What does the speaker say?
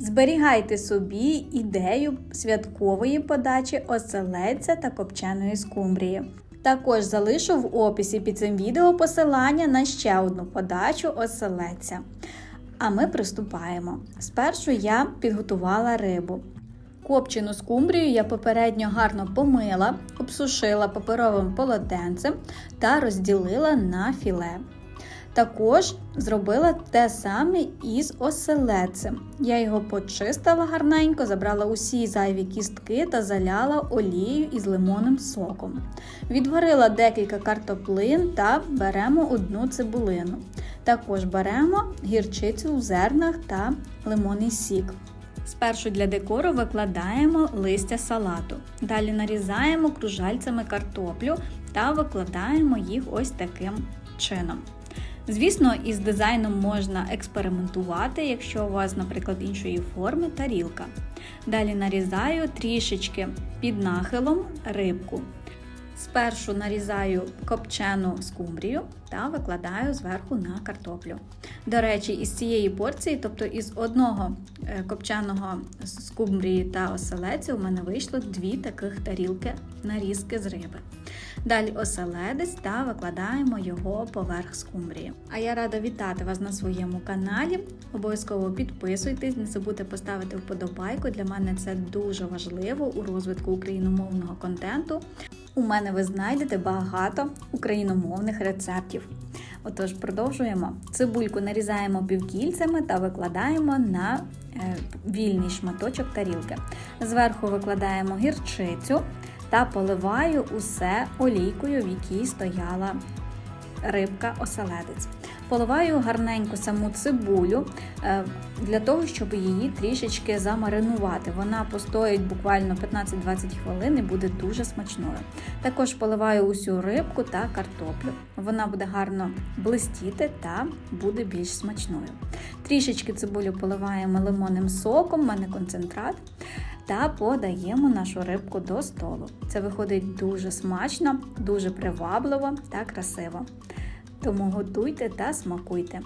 Зберігайте собі ідею святкової подачі оселедця та копченої скумбрії. Також залишу в описі під цим відео посилання на ще одну подачу оселедця. А ми приступаємо. Спершу я підготувала рибу. Копчену скумбрію я попередньо гарно помила, обсушила паперовим полотенцем та розділила на філе. Також зробила те саме із оселедцем. Я його почистила гарненько, забрала усі зайві кістки та заляла олією із лимонним соком. Відварила декілька картоплин та беремо одну цибулину. Також беремо гірчицю у зернах та лимонний сік. Спершу для декору викладаємо листя салату. Далі нарізаємо кружальцями картоплю та викладаємо їх ось таким чином. Звісно, із дизайном можна експериментувати, якщо у вас, наприклад, іншої форми тарілка. Далі нарізаю трішечки під нахилом рибку. Спершу нарізаю копчену скумбрію та викладаю зверху на картоплю. До речі, із цієї порції, тобто із одного е, копченого скумбрії та оселедця, у мене вийшло дві таких тарілки нарізки з риби. Далі оселедець та викладаємо його поверх скумбрії. А я рада вітати вас на своєму каналі. Обов'язково підписуйтесь, не забудьте поставити вподобайку. Для мене це дуже важливо у розвитку україномовного контенту. У мене ви знайдете багато україномовних рецептів. Отож, продовжуємо. Цибульку нарізаємо півкільцями та викладаємо на е, вільний шматочок тарілки. Зверху викладаємо гірчицю та поливаю усе олійкою, в якій стояла рибка оселедець. Поливаю гарненько саму цибулю е, для того, щоб її трішечки замаринувати. Вона постоїть буквально 15-20 хвилин і буде дуже смачною. Також поливаю усю рибку та картоплю. Вона буде гарно блистіти та буде більш смачною. Трішечки цибулю поливаємо лимонним соком, в мене концентрат. Та подаємо нашу рибку до столу. Це виходить дуже смачно, дуже привабливо та красиво. Тому готуйте та смакуйте.